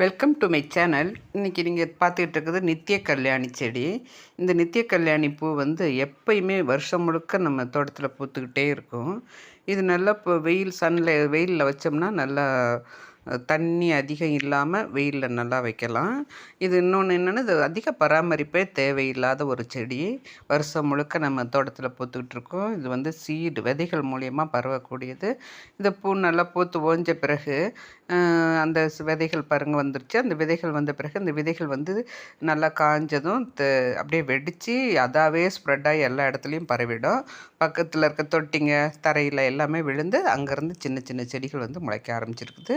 Welcome to my channel இன்றைக்கி நீங்கள் பார்த்துக்கிட்டு இருக்கிறது நித்திய கல்யாணி செடி. இந்த நித்திய கல்யாணி பூ வந்து எப்பயுமே வருஷம் முழுக்க நம்ம தோட்டத்தில் பூத்துக்கிட்டே இருக்கும். இது நல்லா இப்போ வெயில் சன்னில் வெயிலில் வச்சோம்னா நல்லா தண்ணி அதிகம் இல்லாமல் வெயிலில் நல்லா வைக்கலாம். இது இன்னொன்று என்னென்னா இது அதிக பராமரிப்பே தேவையில்லாத ஒரு செடி. வருஷம் முழுக்க நம்ம தோட்டத்தில் பூத்துக்கிட்டு இருக்கோம். இது வந்து சீடு விதைகள் மூலியமாக பரவக்கூடியது. இந்த பூ நல்லா பூத்து ஓஞ்ச பிறகு அந்த விதைகள் பருங்க வந்துருச்சு. அந்த விதைகள் வந்த பிறகு அந்த விதைகள் வந்து நல்லா காஞ்சதும் அப்படியே வெடித்து அதாவே ஸ்ப்ரெட் ஆகி எல்லா இடத்துலையும் பரவிடும். பக்கத்தில் இருக்க தொட்டிங்க தரையில் எல்லாமே விழுந்து அங்கேருந்து சின்ன சின்ன செடிகள் வந்து முளைக்க ஆரம்பிச்சிருக்குது.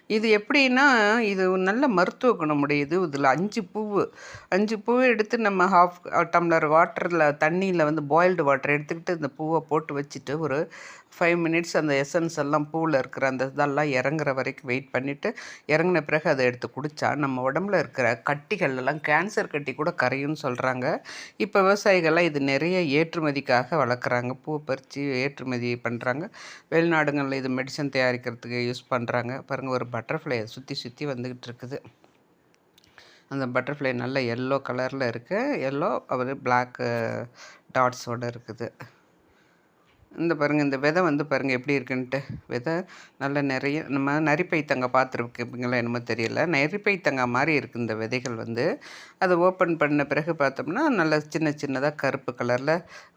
இது எப்படின்னா இது நல்ல மருத்துவ குணமுடையது இதில் அஞ்சு பூவு அஞ்சு பூவை எடுத்து நம்ம ஹாஃப் டம்ளர் வாட்டரில் தண்ணியில் வந்து பாயில்டு வாட்டர் எடுத்துக்கிட்டு இந்த பூவை போட்டு வச்சுட்டு ஒரு ஃபைவ் மினிட்ஸ் அந்த எசன்ஸ் எல்லாம் பூவில் இருக்கிற அந்த இதெல்லாம் இறங்குற வரைக்கும் வெயிட் பண்ணிவிட்டு இறங்கின பிறகு அதை எடுத்து குடித்தா நம்ம உடம்புல இருக்கிற கட்டிகள் எல்லாம் கேன்சர் கட்டி கூட கரையும்னு சொல்கிறாங்க இப்போ விவசாயிகள்லாம் இது நிறைய ஏற்றுமதிக்காக வளர்க்குறாங்க. பூ பறித்து ஏற்றுமதி பண்ணுறாங்க வெளிநாடுகளில் இது மெடிசன் தயாரிக்கிறதுக்கு யூஸ் பண்ணுறாங்க பாருங்கள் ஒரு பட்டர்ஃப்ளை சுற்றி சுற்றி வந்துக்கிட்டு இருக்குது அந்த பட்டர்ஃப்ளை நல்ல எல்லோ கலரில் இருக்குது எல்லோ அவர் பிளாக்கு டாட்ஸோடு இருக்குது. இந்த பாருங்கள் இந்த விதை வந்து பாருங்கள் எப்படி இருக்குன்ட்டு. விதை நல்ல நிறைய நம்ம நரிப்பைத்தங்காய் பார்த்துருக்கீங்களா என்னமோ தெரியல. நரிப்பைத்தங்காய் மாதிரி இருக்குது இந்த விதைகள் வந்து. அதை ஓப்பன் பண்ண பிறகு பார்த்தோம்னா நல்ல சின்ன சின்னதாக கருப்பு கலரில்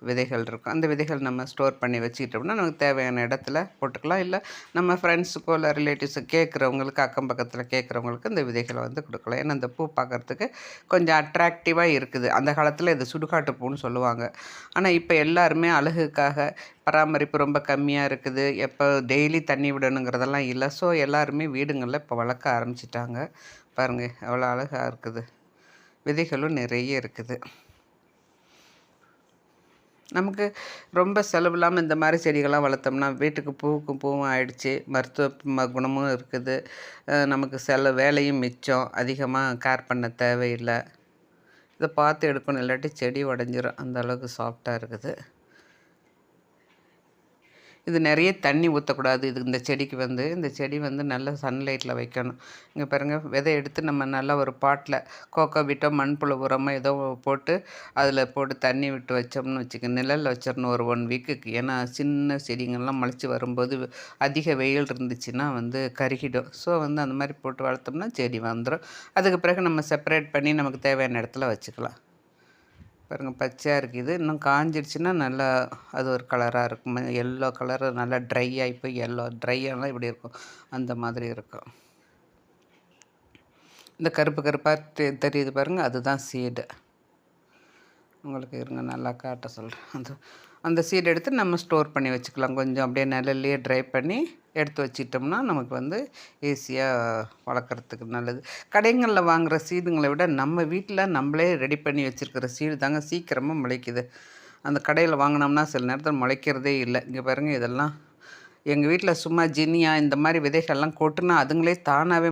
விதைகள் இருக்கும். அந்த விதைகள் நம்ம ஸ்டோர் பண்ணி வச்சுக்கிட்டோம்னா நமக்கு தேவையான இடத்துல போட்டுக்கலாம். இல்லை நம்ம ஃப்ரெண்ட்ஸுக்கோ இல்லை ரிலேட்டிவ்ஸு கேட்குறவங்களுக்கு அக்கம் பக்கத்தில் கேட்குறவங்களுக்கு இந்த விதைகளை வந்து கொடுக்கலாம். ஏன்னா அந்த பூ பார்க்குறதுக்கு கொஞ்சம் அட்ராக்டிவாக இருக்குது. அந்த காலத்தில் இது சுடுகாட்டு பூன்னு சொல்லுவாங்க. ஆனால் இப்போ எல்லாருமே அழகுக்காக பராமரிப்பு ரொம்ப கம்மியாக இருக்குது. எப்போ டெய்லி தண்ணி விடணுங்கிறதெல்லாம் இல்லை. ஸோ எல்லாருமே வீடுங்களில் இப்போ வளர்க்க ஆரம்பிச்சிட்டாங்க. பாருங்கள் எவ்வளோ அழகாக இருக்குது. விதைகளும் நிறைய இருக்குது. நமக்கு ரொம்ப செலவு இல்லாமல் இந்த மாதிரி செடிகள்லாம் வளர்த்தோம்னா வீட்டுக்கு பூவுக்கும் பூவும் ஆயிடுச்சு. மருத்துவ ம- குணமும் இருக்குது. நமக்கு செல வேலையும் மிச்சம். அதிகமாக கேர் பண்ண தேவையில்லை. இதை பார்த்து எடுக்கணும். இல்லாட்டி செடி உடஞ்சிரும். அந்த அளவுக்கு சாஃப்டாக இருக்குது. இது நிறைய தண்ணி ஊற்றக்கூடாது இது இந்த செடிக்கு வந்து இந்த செடி வந்து நல்ல சன்லைட்டில் வைக்கணும். இங்கே பாருங்கள் விதை எடுத்து நம்ம நல்லா ஒரு பாட்டில் கோக்கோ விட்டோ மண்புழு உரமோ ஏதோ போட்டு அதில் போட்டு தண்ணி விட்டு வச்சோம்னு வச்சுக்க நிழலில் வச்சிடணும் ஒரு ஒன் வீக்குக்கு ஏன்னா சின்ன செடிங்கள்லாம் முளைச்சி வரும்போது அதிக வெயில் இருந்துச்சுன்னா வந்து கருகிடும். ஸோ வந்து அந்த மாதிரி போட்டு வளர்த்தோம்னா செடி வந்துடும் அதுக்கு பிறகு நம்ம செப்பரேட் பண்ணி நமக்கு தேவையான இடத்துல வச்சுக்கலாம். பாருங்கள் பச்சையாக இருக்குது. இன்னும் காஞ்சிடுச்சுன்னா நல்லா அது ஒரு கலராக இருக்கும். எல்லோ கலர் நல்லா ட்ரை ஆகி போய் எல்லோ ட்ரையெல்லாம் இப்படி இருக்கும். அந்த மாதிரி இருக்கும். இந்த கருப்பு கருப்பாக தெ தெரியுது பாருங்கள் அதுதான் சீடு உங்களுக்கு இருங்க நல்லா காட்ட சொல்கிறேன் அந்த அந்த சீடு எடுத்து நம்ம ஸ்டோர் பண்ணி வச்சுக்கலாம். கொஞ்சம் அப்படியே நிழல்லையே ட்ரை பண்ணி எடுத்து வச்சிட்டோம்னா நமக்கு வந்து ஈஸியாக வளர்க்குறதுக்கு நல்லது. கடைங்களில் வாங்குகிற சீடுங்களை விட நம்ம வீட்டில் நம்மளே ரெடி பண்ணி வச்சுருக்கிற சீடு தாங்க சீக்கிரமாக முளைக்குது. அந்த கடையில் வாங்கினோம்னா சில நேரத்தில் முளைக்கிறதே இல்லை. இங்கே பாருங்கள் இதெல்லாம் எங்கள் வீட்டில் சும்மா ஜினியா இந்த மாதிரி விதைகள்லாம் கொட்டுனா அதுங்களே தானாகவே